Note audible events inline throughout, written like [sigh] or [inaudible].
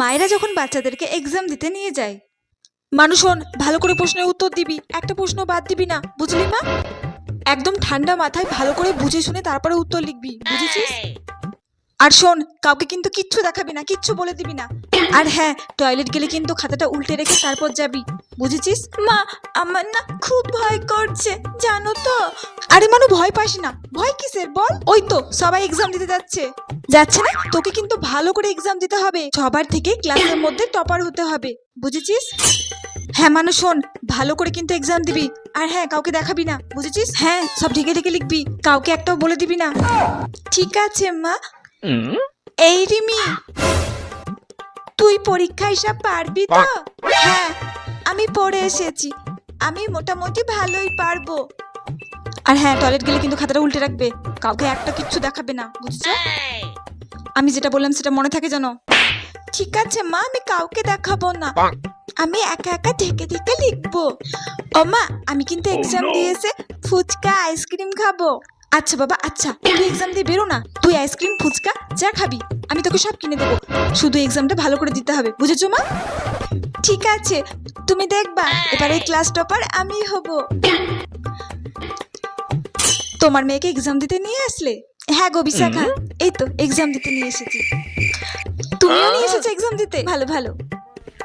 মায়েরা যখন বাচ্চাদেরকে এক্সাম দিতে নিয়ে যায় মানুষ শোন ভালো করে প্রশ্নের উত্তর দিবি একটা প্রশ্ন বাদ দিবি না বুঝলি মা? একদম ঠান্ডা মাথায় ভালো করে বুঝে শুনে তারপরে উত্তর লিখবি বুঝেছিস? আর শোন কাউকে কিন্তু কিচ্ছু দেখাবি না কিচ্ছু বলে দিবি না। আর হ্যাঁ টয়লেট গেলে কিন্তু খাতাটা উল্টে রেখে তারপর যাবি বুঝেছিস? মা আমার না খুব ভয় করছে জানো তো? আরে মানু ভয় পাস না। ভয় কিসের? বল। ওই তো সবাই এক্সাম দিতে যাচ্ছে। যাচ্ছে না? তোকে কিন্তু ভালো করে এক্সাম দিতে হবে। সবার থেকে ক্লাসের মধ্যে টপার হতে হবে। বুঝেছিস? হ্যাঁ মানুষ শোন ভালো করে কিন্তু এক্সাম দিবি। আর হ্যাঁ কাউকে দেখাবি না। বুঝেছিস? হ্যাঁ সব ঢেকে ঢেকে লিখবি। কাউকে একটাও বলে দিবি না। ঠিক আছে মা। এই রিমি তুই পরীক্ষা হিসাব পারবি তো? হ্যাঁ আমি পড়ে এসেছি। আমি মোটামুটি ভালোই পারব। আর হ্যাঁ টয়লেট গেলে কিন্তু খাতাটা উল্টে রাখবে। কাউকে একটা কিচ্ছু দেখাবে না বুঝছ? আমি যেটা বললাম সেটা মনে থাকে জানো ঠিক আছে মা আমি কাউকে দেখাবো না। আমি একা একা ঢেকে ঢেকে লিখব। ও মা আমি কিন্তু এক্সাম দিয়েছে ফুচকা আইসক্রিম খাব। আচ্ছা বাবা আচ্ছা তুই এক্সাম দিয়ে বেরো না। তুই আইসক্রিম ফুচকা যা খাবি। আমি তোকে সব কিনে দেবো। শুধু এক্সামটা ভালো করে দিতে হবে বুঝেছ মা? ঠিক আছে তুমি দেখবা। এবারে ক্লাস টপার আমি হব। তোমার মেয়েকে এক্সাম দিতে নিয়ে আসলে? হ্যাঁ গো বিশাখা। এই তো এক্সাম দিতে নিয়ে এসেছি। তুমিও নিয়ে এসেছ এক্সাম দিতে? ভালো ভালো।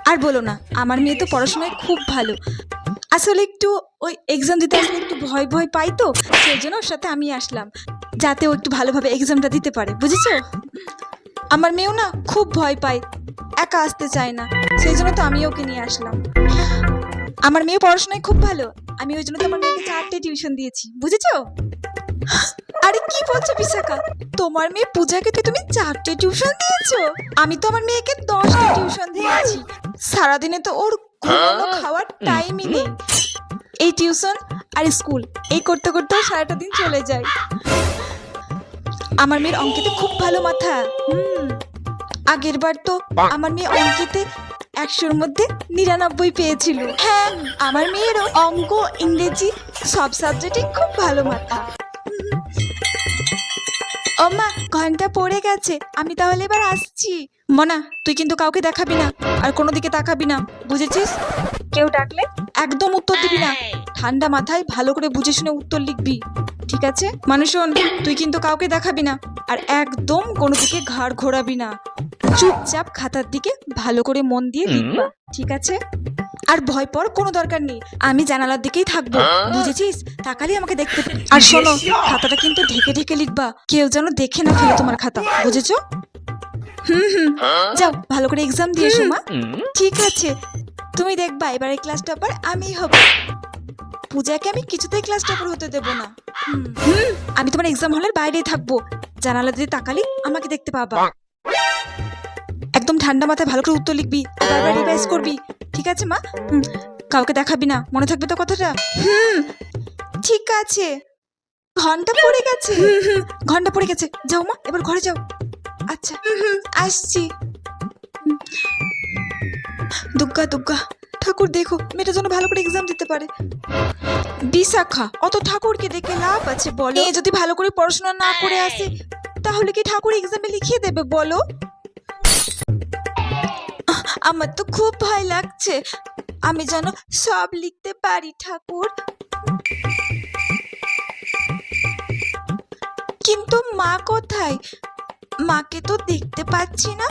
আর বলো না আমার মেয়ে তো পড়াশোনায় খুব ভালো। আসলে একটু ওই এক্সাম দিতে আসলে একটু ভয় ভয় পাই তো সেই জন্য ওর সাথে আমি আসলাম। যাতে ও একটু ভালোভাবে এক্সামটা দিতে পারে বুঝেছ? আমার মেয়েও না খুব ভয় পায় একা আসতে চায় না। সেই জন্য তো আমি ওকে নিয়ে আসলাম। আমার মেয়ে পড়াশোনায় খুব ভালো আমি ওই জন্য তোমার মেয়েকে চারটে টিউশন দিয়েছি বুঝেছ? আরে কি বলছো বিশাখা? তোমার মেয়ে পূজাকে তো তুমি চারটে টিউশন দিয়েছ। আমি তো আমার মেয়েকে দশটা টিউশন দিয়েছি। সারাদিনে তো ওর ঘুমানো খাওয়ার টাইমই নেই। এই টিউশন আর স্কুল এই করতে করতে সারাটা দিন চলে যায়। আমার মেয়ের অঙ্কেতে খুব ভালো মাথা। হুম। আগের বার তো আমার মেয়ে অঙ্কেতে একশোর মধ্যে নিরানব্বই পেয়েছিল। হ্যাঁ আমার মেয়েরও অঙ্ক ইংরেজি সব সাবজেক্টে খুব ভালো মাথা ও মা ঘণ্টা পড়ে গেছে আমি তাহলে এবার আসছি। মনা তুই কিন্তু কাউকে দেখাবি না আর কোনো দিকে তাকাবি না বুঝেছিস? কেউ ডাকলে একদম উত্তর দিবি না। ঠান্ডা মাথায় ভালো করে বুঝে শুনে উত্তর লিখবি। ঠিক আছে? মানুষ তুই কিন্তু কাউকে দেখাবি না আর একদম কোনো দিকে ঘাড় ঘোরাবি না। চুপচাপ খাতার দিকে ভালো করে মন দিয়ে লিখবা ঠিক আছে? আর ভয় পাওয়ার কোনো দরকার নেই। আমি জানালার দিকেই থাকব বুঝেছিস? তাকালে আমাকে দেখতে আর শোনো খাতাটা কিন্তু ঢেকে ঢেকে লিখবা। কেউ যেন দেখে না ফেলে তোমার খাতা বুঝেছ? হুম হুম। যাও ভালো করে এক্সাম দিয়ে এসো মা। ঠিক আছে। তুমি দেখবা এবারে ক্লাস টপার আমি হব। পূজাকে আমি কিছুতেই ক্লাস টপার হতে দেব না। হুম, হুম, আমি তোমার এক্সাম হলের বাইরেই থাকব। জানালা দিয়ে তাকালি আমাকে দেখতে পাবা। একদম ঠান্ডা মাথায় ভালো করে উত্তর লিখবি বারবার রিভাইজ করবি ঠিক আছে মা? কাউকে দেখাবি না মনে থাকবে তো কথাটা? হুম ঠিক আছে। ঘণ্টা পড়ে গেছে। ঘণ্টা পড়ে গেছে। যাও মা এবার ঘরে যাও। আচ্ছা আসছি। দুগ্গা দুগ্গা ঠাকুর দেখো মেয়েটা যেন ভালো করে এক্সাম দিতে পারে। বিশাখা অত ঠাকুরকে দেখে লাভ আছে বলো। যদি ভালো করে পড়াশোনা না করে আসে তাহলে কি ঠাকুর এক্সামে লিখিয়ে দেবে বলো? আমার তো খুব ভয় লাগছে। আমি যেন সব লিখতে পারি, ঠাকুর। কিন্তু মা কোথায়? মাকে তো দেখতে পাচ্ছি না।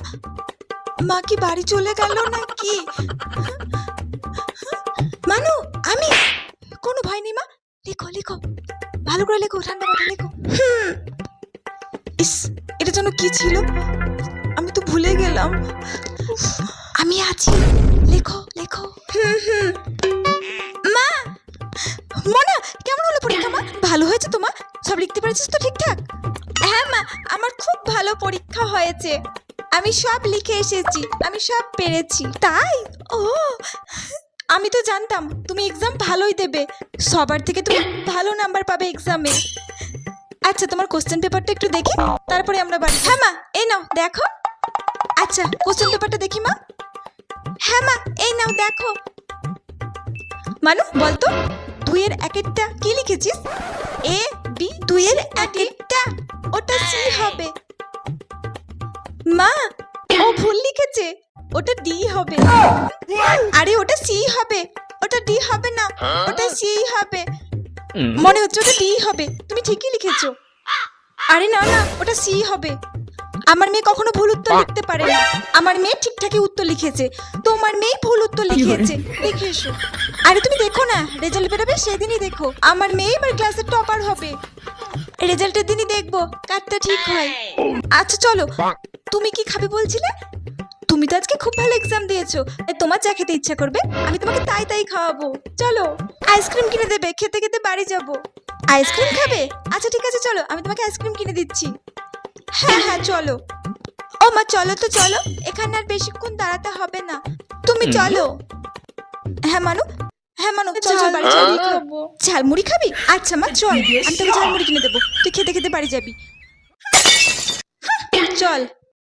মা কি বাড়ি চলে গেল নাকি? মানু, আমি? কোনো ভয় নেই মা। লেখো লেখো। ভালো করে লেখো, ঠান্ডা মাথা লেখো। ইস, এটা যেন কি ছিল? আমি তো ভুলে গেলাম। আমি আছি লেখো লেখো। [laughs] মা! মনা, কেমন হলো পরীক্ষা, মা? ভালো হয়েছে তো, মা? সব লিখতে পেরেছিস তো ঠিকঠাক? হ্যাঁ মা, আমার খুব ভালো পরীক্ষা হয়েছে। আমি সব লিখে এসেছি, আমি সব পেরেছি। তাই? ও! আমি তো জানতাম, তুমি এক্সাম ভালোই দেবে। সবার থেকে তুমি ভালো নাম্বার পাবে এক্সামে আচ্ছা তোমার কোশ্চেন পেপারটা একটু দেখি, তারপরে আমরা বাড়ি হ্যাঁ মা, এই নাও, দেখো। আচ্ছা কোশ্চেন পেপারটা দেখি, মা। হ্যাঁ মা এই নাও দেখো। মানু বলতো দুইয়ের এক একটা কি লিখেছিস? এ বি দুইয়ের এক একটা ওটা সি হবে। মা ও ভুল লিখেছে ওটা ডি হবে। আরে ওটা সি হবে ওটা ডি হবে না ওটা সি হবে। মনে হচ্ছে ওটা ডি হবে তুমি ঠিকই লিখেছো। আরে না না ওটা সি হবে। আমার মেয়ে কখনো ভুল উত্তর লিখতে পারে না। আমার মেয়ে ঠিকঠাকই উত্তর লিখেছে। তোমার মেয়ে ভুল উত্তর লিখেছে। দেখে এসো। আরে তুমি দেখো না রেজাল্ট বেরোবে সেদিনই দেখো। আমার মেয়ে এবার ক্লাসের টপার হবে। রেজাল্টের দিনই দেখব কারটা ঠিক হয়। আচ্ছা চলো। তুমি কি খাবে বলছিলে? তুমি তো আজকে খুব ভালো এক্সাম দিয়েছ। তোমার যা খেতে ইচ্ছা করবে আমি তোমাকে তাই তাই খাওয়াবো। চলো আইসক্রিম কিনে দেবে খেতে খেতে বাড়ি যাব। আইসক্রিম খাবে? আচ্ছা ঠিক আছে চলো। আমি তোমাকে আইসক্রিম কিনে দিচ্ছি। হ্যাঁ হ্যাঁ চলো। ও মা চলো তো চলো। এখানে আর বেশিক্ষণ দাঁড়াতে হবে না। তুমি চলো। হ্যাঁ মানু। হ্যাঁ মানু চল চল বাড়ি চল। ঝালমুড়ি খাবি? আচ্ছা মা চল। আমি তোকে ঝালমুড়ি কিনে দেবো। তুই খেতে খেতে বাড়ি যাবি। চল।